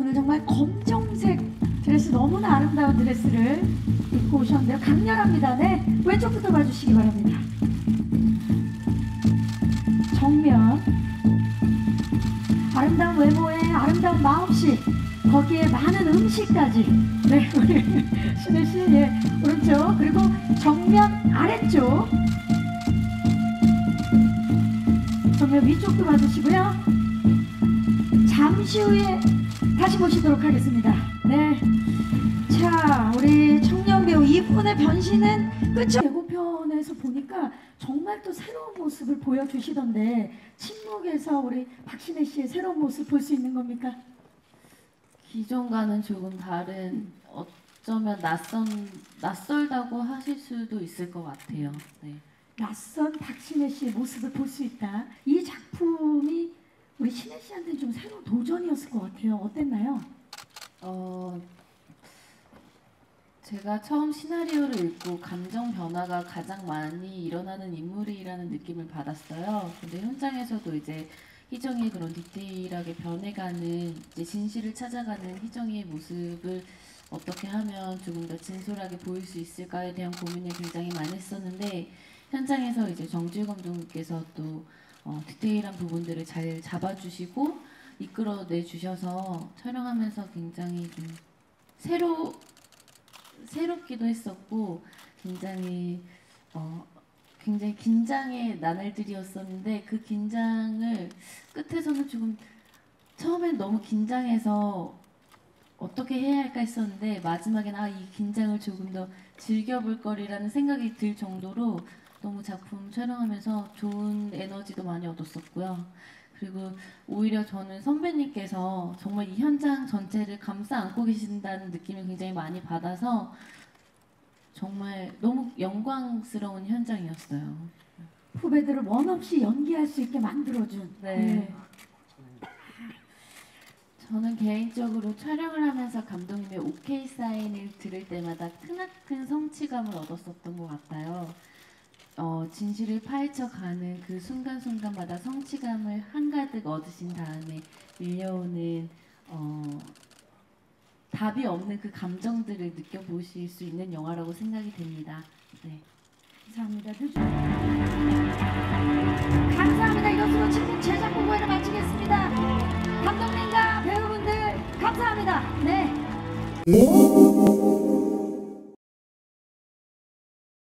오늘 정말 검정색 드레스 너무나 아름다운 드레스를 입고 오셨는데요. 강렬합니다. 네, 왼쪽부터 봐주시기 바랍니다. 정면 아름다운 외모에 아름다운 마음씨 거기에 많은 음식까지 네 우리 신혜 씨 예, 오른쪽 그리고 정면 아래쪽 정면 위쪽도 봐주시고요 잠시 후에 다시 보시도록 하겠습니다 네 자 우리 청년 배우 이분의 변신은 끝이 예고편에서 보니까 정말 또 새로운 모습을 보여주시던데 침묵에서 우리 박신혜 씨의 새로운 모습 볼 수 있는 겁니까? 기존과는 조금 다른 어쩌면 낯선 낯설다고 하실 수도 있을 것 같아요. 네. 낯선 박신혜 씨의 모습을 볼 수 있다. 이 작품이 우리 신혜 씨한테는 좀 새로운 도전 이었을 것 같아요. 어땠나요? 어 제가 처음 시나리오를 읽고 감정 변화가 가장 많이 일어나는 인물이라는 느낌을 받았어요. 근데 현장에서도 이제 희정이의 그런 디테일하게 변해가는 이제 진실을 찾아가는 희정이의 모습을 어떻게 하면 조금 더 진솔하게 보일 수 있을까에 대한 고민을 굉장히 많이 했었는데 현장에서 이제 정지우 감독님께서 또 어, 디테일한 부분들을 잘 잡아주시고 이끌어내 주셔서 촬영하면서 굉장히 좀 새로 새롭기도 했었고 굉장히 어, 굉장히 긴장의 나날들이었었는데 그 긴장을 끝에서는 조금 처음엔 너무 긴장해서 어떻게 해야 할까 했었는데 마지막엔 아 이 긴장을 조금 더 즐겨볼 거리라는 생각이 들 정도로 너무 작품 촬영하면서 좋은 에너지도 많이 얻었었고요. 그리고 오히려 저는 선배님께서 정말 이 현장 전체를 감싸 안고 계신다는 느낌을 굉장히 많이 받아서 정말 너무 영광스러운 현장이었어요. 후배들을 원 없이 연기할 수 있게 만들어준. 네. 저는 개인적으로 촬영을 하면서 감독님의 오케이 사인을 들을 때마다 크나큰 성취감을 얻었었던 것 같아요. 어, 진실을 파헤쳐가는 그 순간순간마다 성취감을 한가득 얻으신 다음에 밀려오는 어, 답이 없는 그 감정들을 느껴보실 수 있는 영화라고 생각이 됩니다. 네. 감사합니다. 늦은... 감사합니다. 이것으로 지금 제작 보고회를 마치겠습니다. 감독님과 배우분들 감사합니다. 네.